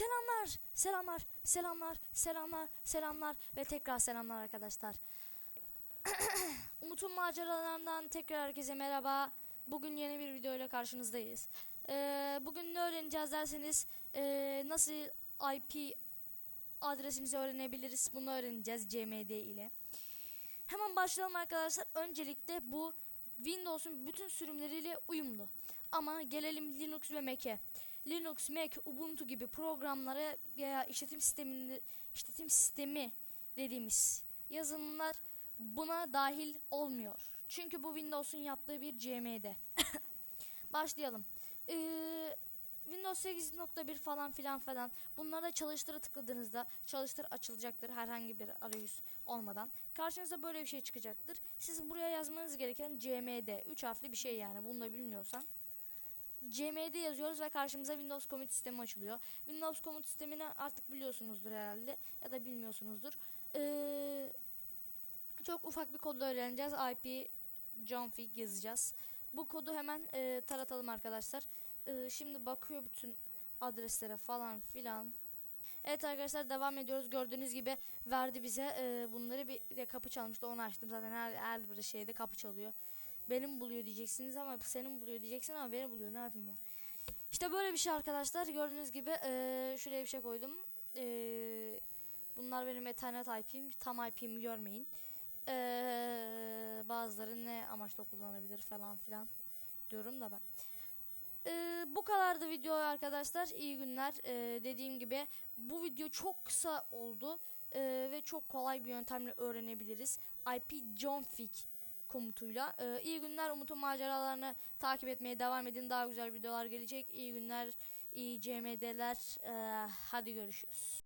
Selamlar, selamlar, selamlar, selamlar, selamlar ve tekrar selamlar arkadaşlar. Umut'un maceralarından tekrar herkese merhaba. Bugün yeni bir video ile karşınızdayız. Ee, bugün ne öğreneceğiz derseniz ee, nasıl IP adresimizi öğrenebiliriz bunu öğreneceğiz CMD ile. Hemen başlayalım arkadaşlar. Öncelikle bu Windows'un bütün sürümleriyle uyumlu. Ama gelelim Linux ve Mac'e. Linux, Mac, Ubuntu gibi programlara veya işletim sisteminde işletim sistemi dediğimiz yazılımlar buna dahil olmuyor. Çünkü bu Windows'un yaptığı bir CMD. Başlayalım. Ee, Windows 8.1 falan filan falan bunlara çalıştıra tıkladığınızda çalıştır açılacaktır herhangi bir arayüz olmadan. Karşınıza böyle bir şey çıkacaktır. Siz buraya yazmanız gereken CMD 3 harfli bir şey yani bunu da bilmiyorsan. CMD yazıyoruz ve karşımıza Windows komut sistemi açılıyor. Windows komut sistemini artık biliyorsunuzdur herhalde ya da bilmiyorsunuzdur. Ee, çok ufak bir kodla öğreneceğiz. IP config yazacağız. Bu kodu hemen e, taratalım arkadaşlar. E, şimdi bakıyor bütün adreslere falan filan. Evet arkadaşlar devam ediyoruz. Gördüğünüz gibi verdi bize e, bunları bir, de kapı çalmıştı. Onu açtım. Zaten her, her bir şeyde kapı çalıyor. Benim buluyor diyeceksiniz ama senin buluyor diyeceksin ama beni buluyor. Ne yapayım ya? İşte böyle bir şey arkadaşlar. Gördüğünüz gibi e, şuraya bir şey koydum. E, bunlar benim Ethernet IP'm. Tam IP'mi görmeyin. E, bazıları ne amaçla kullanabilir falan filan diyorum da ben. Ee, bu kadardı video arkadaşlar. İyi günler. Ee, dediğim gibi bu video çok kısa oldu Ee, ve çok kolay bir yöntemle öğrenebiliriz. IP config komutuyla. Ee, iyi günler. Umut'un maceralarını takip etmeye devam edin. Daha güzel videolar gelecek. İyi günler. iyi CMD'ler. Ee, hadi görüşürüz.